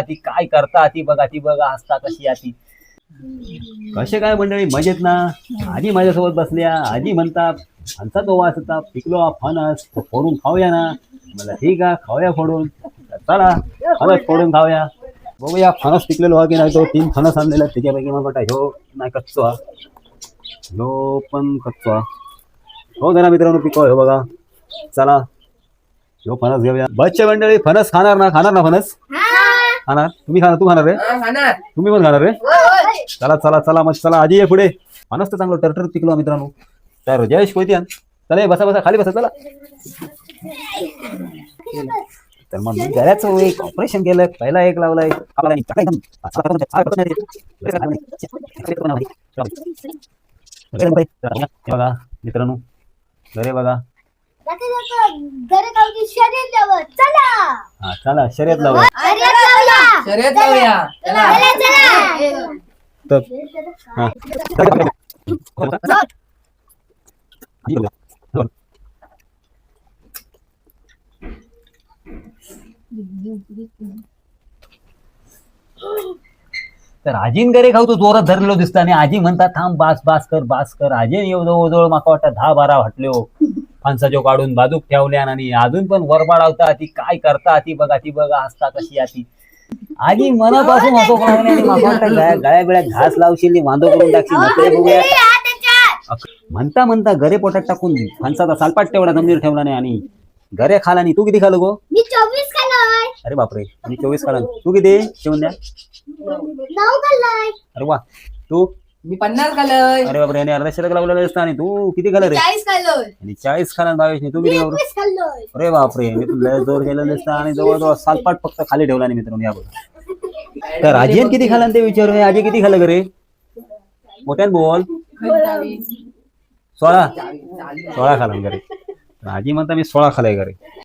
ती काय करता ती बघा ती बघा हसता कशी आती कसे काय मंडळी? मजेत ना? आजी माझ्यासोबत बसल्या आजी म्हणतात फणसा तो वास होता पिकलो फणस तो फोडून खाऊया ना. मला ठीक आहे खाऊया फोडून. चला फणस फोडून खाऊया. बघूया फणस पिकलेलो हा की नाही तो तीन फणस आणलेला आहेत. त्याच्यापैकी मला वाटतं ह्यो नाही कच्चो हा. ह्यो पण कच्चो हा. हो जरा मित्रांनो पिको ह्यो बघा. चला ह्यो फणस घेऊया. बच्चे मंडळी फणस खाणार ना? खाणार ना फणस? खाणार तुम्ही खाणार तू खाणार रे तुम्ही पण खाणार रे चला चला चला मग चला आजी ये पुढे तर चांगलं टरटर पिकलो हा मित्रांनो तर जयेश कोयती चला बसा बसा खाली बसा चला तर मग मी घराचं एक ऑपरेशन केलं पहिला एक लावलाय हे बघा मित्रांनो घरे बघा घरे गावची शर्यत द्यावं चला हा चला शर्यत लावा शर्यत लावूया चला. चला चला. तर हा. तर आजीन घरी खाऊ तू जोरात धरलेलो दिसता आणि आजी म्हणतात थांब बास बास कर बास कर. आजीन येऊ जवळ माका वाटतं दहा बारा हटल्यो फणसाचो काढून बाजूक ठेवल्या आणि अजून पण वरबाडावता ती काय करता ती बघा ती बघा हसता कशी आती आजी मनापासून हसो आणि माका वाटतं. गळ्या गळ्या बिळ्यात घास लावशील वांदो करून टाकशील. बघूया. म्हणता म्हणता घरे पोटात टाकून फणसाचा सालपाट तेवढा गंभीर ठेवला नाही आणि घरे खाला नाही तू किती खालो गो? मी चोवीस खाल्लोय. अरे बापरे मी चोवीस खाला तू किती? ठेवून द्या नऊ खाल्लोय. अरे वा. तू? मी पन्नास खाल्लय अरे बापरे याने अर्धा शिल्लक लावलेला असता आणि तू किती खाला रे चाळीस खाल्लोय आणि चाळीस खाला बावीस तू किती खाला एकवीस खाल्लोय अरे बापरे मी तुला लय जोर केलं नसतं आणि जवळजवळ सालपाट फक्त खाली ठेवला नाही मित्रांनो या बघा. तर आजीन किती खाला ते विचारू आजी किती खाल्लं घरे? मोठ्यान बोल. सोळा? सोळा खाला घरी. आजी म्हणता मी सोळा खालाय घरी.